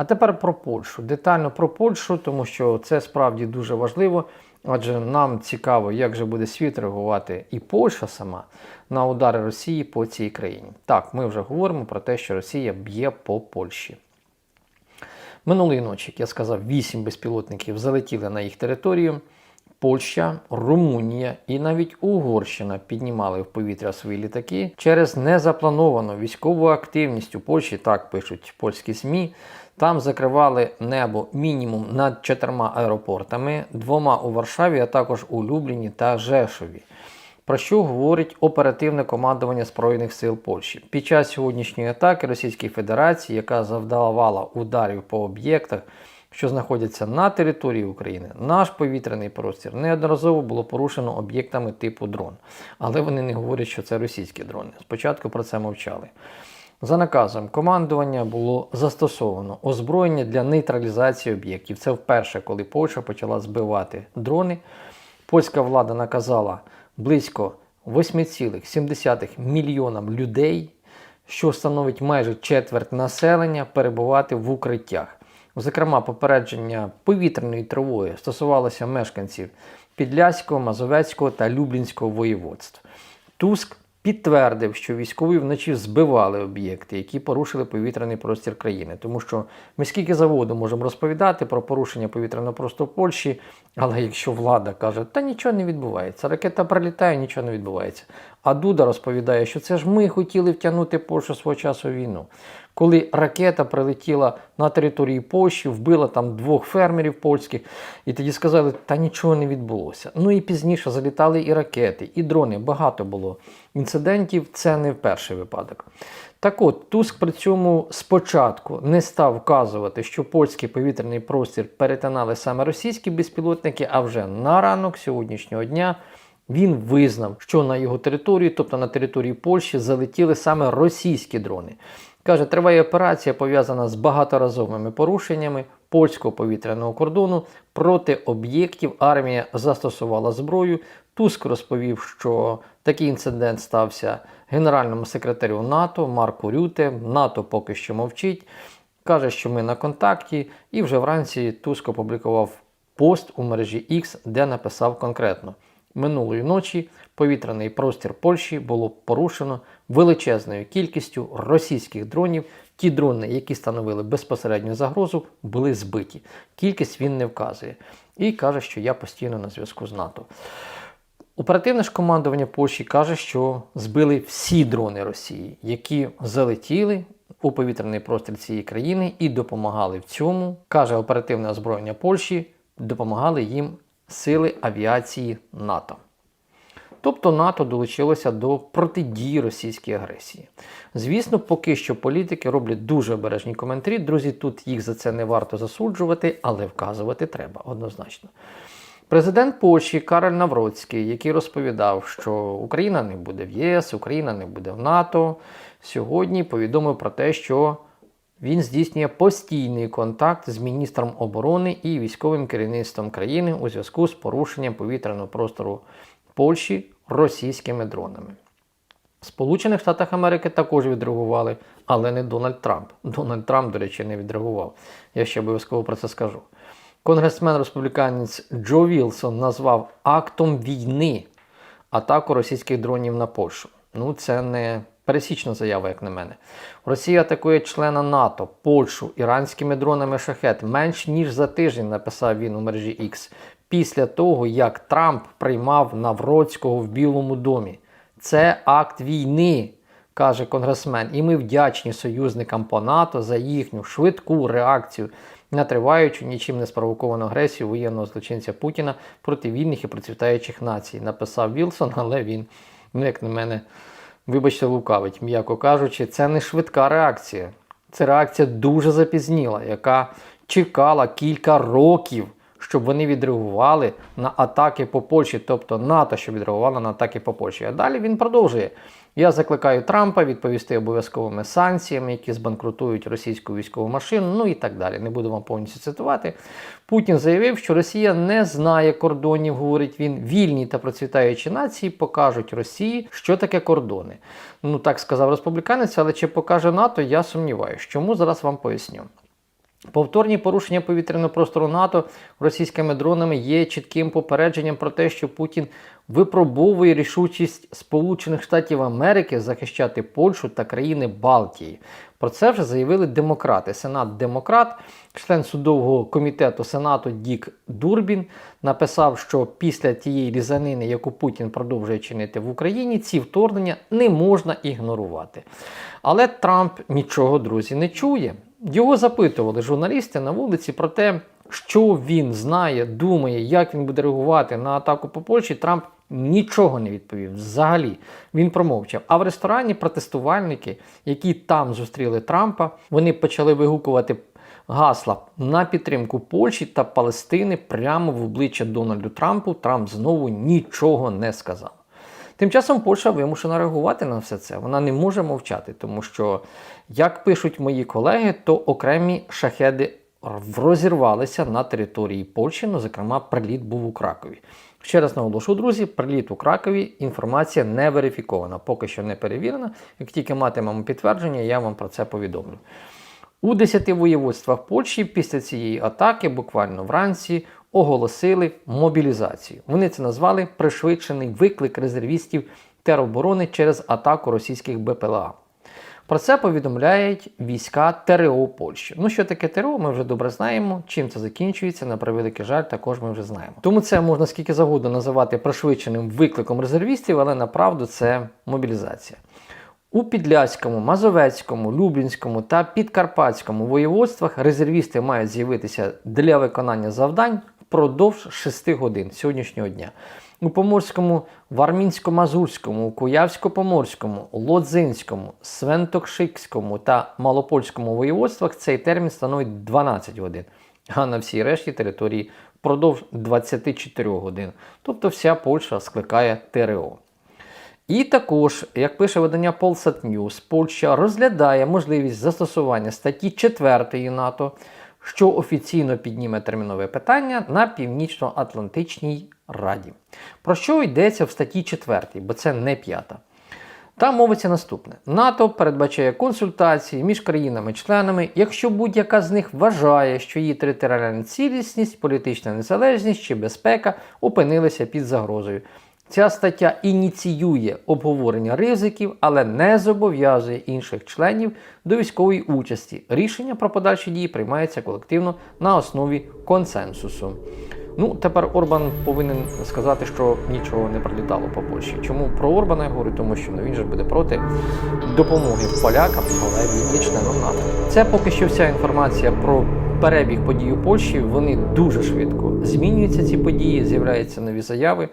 А тепер про Польщу. Детально про Польщу, тому що це справді дуже важливо. Адже нам цікаво, як же буде світ реагувати і Польща сама на удари Росії по цій країні. Так, ми вже говоримо про те, що Росія б'є по Польщі. Минулої ночі, як я сказав, 8 безпілотників залетіли на їх територію. Польща, Румунія і навіть Угорщина піднімали в повітря свої літаки через незаплановану військову активність у Польщі, так пишуть польські СМІ. Там закривали небо мінімум над чотирма аеропортами, двома у Варшаві, а також у Любліні та Жешові. Про що говорить оперативне командування Збройних сил Польщі під час сьогоднішньої атаки Російської Федерації, яка завдавала ударів по об'єктах, що знаходяться на території України, наш повітряний простір неодноразово було порушено об'єктами типу дрон. Але вони не говорять, що це російські дрони. Спочатку про це мовчали. За наказом командування було застосовано озброєння для нейтралізації об'єктів. Це вперше, коли Польща почала збивати дрони. Польська влада наказала близько 8,7 мільйонам людей, що становить майже четверть населення, перебувати в укриттях. Зокрема, попередження повітряної тривоги стосувалося мешканців Підляського, Мазовецького та Люблінського воєводств. Туск підтвердив, що військові вночі збивали об'єкти, які порушили повітряний простір країни. Тому що ми скільки заводу можемо розповідати про порушення повітряного простору Польщі, але якщо влада каже, та нічого не відбувається, ракета прилітає, нічого не відбувається. А Дуда розповідає, що це ж ми хотіли втягнути Польщу свого часу в війну. Коли ракета прилетіла на території Польщі, вбила там двох фермерів польських, і тоді сказали, та нічого не відбулося. Ну і пізніше залітали і ракети, і дрони. Багато було інцидентів. Це не перший випадок. Так от, Туск при цьому спочатку не став вказувати, що польський повітряний простір перетинали саме російські безпілотники, а вже на ранок сьогоднішнього дня. Він визнав, що на його території, тобто на території Польщі, залетіли саме російські дрони. Каже, триває операція пов'язана з багаторазовими порушеннями польського повітряного кордону. Проти об'єктів армія застосувала зброю. Туск розповів, що такий інцидент стався генеральному секретарю НАТО Марку Рюте. НАТО поки що мовчить. Каже, що ми на контакті, і вже вранці Туск опублікував пост у мережі X, де написав конкретно. Минулої ночі повітряний простір Польщі було порушено величезною кількістю російських дронів. Ті дрони, які становили безпосередню загрозу, були збиті. Кількість він не вказує. І каже, що я постійно на зв'язку з НАТО. Оперативне ж командування Польщі каже, що збили всі дрони Росії, які залетіли у повітряний простір цієї країни і допомагали в цьому, каже оперативне озброєння Польщі, допомагали їм сили авіації НАТО. Тобто НАТО долучилося до протидії російській агресії. Звісно, поки що політики роблять дуже обережні коментарі. Друзі, тут їх за це не варто засуджувати, але вказувати треба однозначно. Президент Польщі Кароль Навроцький, який розповідав, що Україна не буде в ЄС, Україна не буде в НАТО, сьогодні повідомив про те, що він здійснює постійний контакт з міністром оборони і військовим керівництвом країни у зв'язку з порушенням повітряного простору Польщі російськими дронами. Сполучених Штатах Америки також відреагували, але не Дональд Трамп. Дональд Трамп, до речі, не відреагував. Я ще обов'язково про це скажу. Конгресмен республіканець Джо Вілсон назвав актом війни атаку російських дронів на Польщу. Ну, це не пересічна заява, як на мене. Росія атакує члена НАТО, Польщу іранськими дронами шахет менш ніж за тиждень, написав він у мережі X, після того, як Трамп приймав Навроцького в Білому домі. Це акт війни, каже конгресмен, і ми вдячні союзникам по НАТО за їхню швидку реакцію на триваючу нічим не спровоковану агресію воєнного злочинця Путіна проти вільних і процвітаючих націй, написав Вілсон, але він, ну як на мене, вибачте, лукавить, м'яко кажучи, це не швидка реакція. Це реакція дуже запізніла, яка чекала кілька років, щоб вони відреагували на атаки по Польщі, тобто НАТО, що відреагувало на атаки по Польщі. А далі він продовжує. Я закликаю Трампа відповісти обов'язковими санкціями, які збанкрутують російську військову машину, ну і так далі. Не буду вам повністю цитувати. Путін заявив, що Росія не знає кордонів, говорить він. Вільні та процвітаючі нації покажуть Росії, що таке кордони. Ну так сказав республіканець, але чи покаже НАТО, я сумніваюся. Чому зараз вам поясню. Повторні порушення повітряного простору НАТО російськими дронами є чітким попередженням про те, що Путін випробовує рішучість Сполучених Штатів Америки захищати Польщу та країни Балтії. Про це вже заявили демократи. Сенат Демократ, член судового комітету Сенату Дік Дурбін, написав, що після тієї різанини, яку Путін продовжує чинити в Україні, ці вторгнення не можна ігнорувати. Але Трамп нічого, друзі, не чує. Його запитували журналісти на вулиці про те, що він знає, думає, як він буде реагувати на атаку по Польщі. Трамп нічого не відповів. Взагалі він промовчав. А в ресторані протестувальники, які там зустріли Трампа, вони почали вигукувати гасла на підтримку Польщі та Палестини прямо в обличчя Дональду Трампу. Трамп знову нічого не сказав. Тим часом Польща вимушена реагувати на все це. Вона не може мовчати, тому що, як пишуть мої колеги, то окремі шахеди розірвалися на території Польщі, ну, зокрема, приліт був у Кракові. Ще раз наголошую, друзі, приліт у Кракові інформація не верифікована, поки що не перевірена. Як тільки матимемо підтвердження, я вам про це повідомлю. У 10 воєводствах Польщі після цієї атаки, буквально вранці, оголосили мобілізацію. Вони це назвали пришвидшений виклик резервістів тероборони через атаку російських БПЛА. Про це повідомляють війська ТРО Польщі. Ну що таке ТРО, ми вже добре знаємо. Чим це закінчується, на превеликий жаль, також ми вже знаємо. Тому це можна скільки завгодно називати пришвидшеним викликом резервістів, але направду це мобілізація. У Підляському, Мазовецькому, Люблінському та Підкарпатському воєводствах резервісти мають з'явитися для виконання завдань впродовж 6 годин сьогоднішнього дня. У Поморському, Вармінсько-Мазурському, Куявсько-Поморському, Лодзинському, Свентокшикському та Малопольському воєводствах цей термін становить 12 годин, а на всій решті території впродовж 24 годин. Тобто вся Польща скликає ТРО. І також, як пише видання Polsat News, Польща розглядає можливість застосування статті 4 НАТО, що офіційно підніме термінове питання на Північно-Атлантичній Раді. Про що йдеться в статті 4, бо це не п'ята. Там мовиться наступне: НАТО передбачає консультації між країнами-членами, якщо будь-яка з них вважає, що її територіальна цілісність, політична незалежність чи безпека опинилися під загрозою. Ця стаття ініціює обговорення ризиків, але не зобов'язує інших членів до військової участі. Рішення про подальші дії приймається колективно на основі консенсусу. Ну, тепер Орбан повинен сказати, що нічого не прилітало по Польщі. Чому про Орбана я говорю? Тому що ну, він же буде проти допомоги полякам, але він є членом НАТО. Це поки що вся інформація про перебіг подій у Польщі. Вони дуже швидко змінюються ці події, з'являються нові заяви.